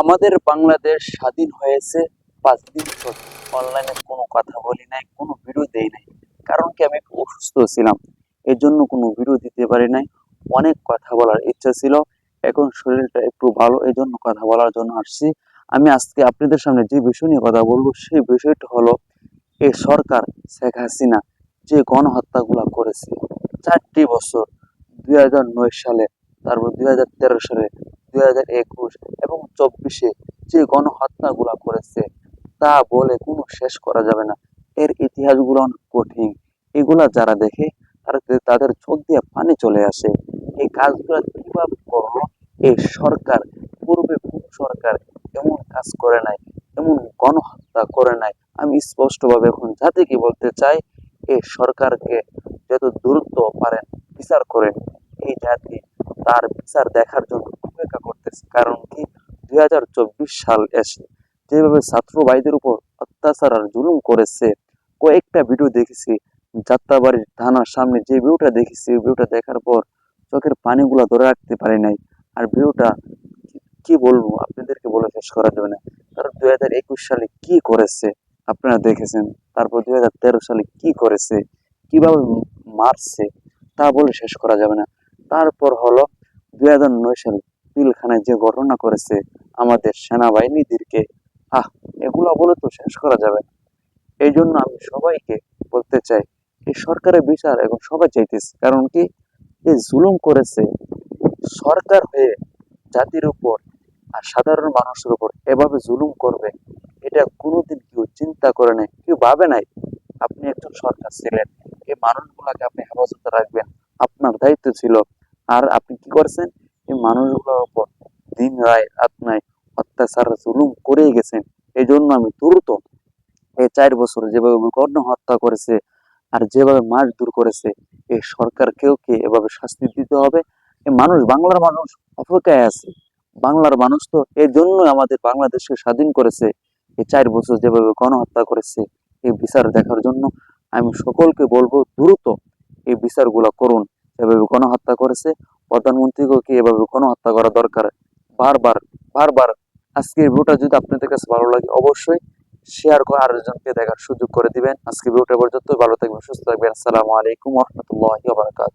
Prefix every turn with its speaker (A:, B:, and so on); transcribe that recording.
A: আমাদের বাংলাদেশ স্বাধীন হয়েছে পাঁচ দিন অনলাইনে কোনো কথা বলি নাই, কোনো ভিডিও দেই নাই। কারণ কি, আমি অসুস্থ ছিলাম। এর জন্য কোনো ভিডিও দিতে পারি নাই। অনেক কথা বলার ইচ্ছা ছিল। এখন শরীরটা একটু ভালো এই জন্য কথা বলার জন্য আসছি। আমি আজকে আপনাদের সামনে যে বিষয় নিয়ে কথা বলব, সেই বিষয়টা হলো এই সরকার শেখ হাসিনা যে গণহত্যাগুলো করেছে। চারটি বছর, দুই হাজার নয় সালে, তারপর দুই হাজার তেরো সালে দুই হাজার একুশ এবং চব্বিশে যে গণহত্যাগুলা করেছে, তা বলে কোনো শেষ করা যাবে না। এর ইতিহাসগুলো অনেক কঠিন। এগুলা যারা দেখে, তারা তাদের চোখ দিয়ে পানি চলে আসে। এই কাজগুলো কীভাবে করল? এই সরকার, পূর্বে কোন সরকার এমন কাজ করে নাই, এমন গণহত্যা করে নাই। আমি স্পষ্টভাবে এখন জাতিকে বলতে চাই, এই সরকারকে যত দ্রুত পারেন বিচার করেন। এই জাতি তার বিচার দেখার জন্য অপেক্ষা করতেছে কারণ কি? দুই হাজার চব্বিশ সাল এসে যেভাবে ছাত্র ভাইদের উপর অত্যাচার আর জুলুম করেছে, কয়েকটা ভিডিও দেখেছি। যাত্রাবাড়ির থানার সামনে যে ভিউটা দেখেছি ভিউটা দেখার পর চোখের পানিগুলো ধরে রাখতে পারি নাই। আর ভিউটা কি বলব? আপনাদেরকে বলে শেষ করা যাবে না। কারণ দুই হাজার একুশ সালে কি করেছে? আপনারা দেখেছেন। তারপর দুই হাজার তেরো সালে কি করেছে? কীভাবে মারছে? তা বলে শেষ করা যাবে না। তারপর হলো দুই হাজার নয় সালে পিলখানায় যে ঘটনা করেছে আমাদের সেনাবাহিনীদেরকে, আহ, এগুলো বলে তো শেষ করা যাবে না। এই জন্য আমি সবাইকে বলতে চাই, এই সরকারের বিচার এখন সবাই চাইতেছে। কারণ কি? এই জুলুম করেছে সরকার হয়ে জাতির উপর আর সাধারণ মানুষের উপর। এভাবে জুলুম করবে, এটা কোনোদিন কেউ চিন্তা করে নাই, কেউ ভাবে নাই। আপনি একজন সরকার ছিলেন, এই মানুষগুলাকে আপনি হেফাজতে রাখবেন। আপনার দায়িত্ব ছিল। আর আপনি কি করছেন? এই মানুষগুলোর উপর দিন রায়, রাত নাই, অত্যাচার, জুলুম করেই গেছেন এই জন্য আমি দ্রুত এই চার বছর যেভাবে গণ হত্যা করেছে আর যেভাবে মাস দূর করেছে, এই সরকারকেও কি এভাবে শাস্তি দিতে হবে? এই মানুষ, বাংলার মানুষ অপেক্ষায় আছে। বাংলার মানুষ তো এর জন্যই আমাদের বাংলাদেশকে স্বাধীন করেছে। এই চার বছর যেভাবে গণহত্যা করেছে, এই বিচার দেখার জন্য আমি সকলকে বলব, দ্রুত এই বিচারগুলো করুন। যেভাবে গণহত্যা করেছে প্রধানমন্ত্রীকেও কি এভাবে হত্যা করা দরকার? বারবার বারবার। আজকের ভিডিওটা যদি আপনাদের কাছে ভালো লাগে, অবশ্যই শেয়ার করে আরেকজনকে দেখার সুযোগ করে দিবেন। আজকে ভিডিওটা পর্যন্ত ভালো থাকবেন, সুস্থ থাকবেন। আসসালামু আলাইকুম রহমতুল্লাহ বারাকাত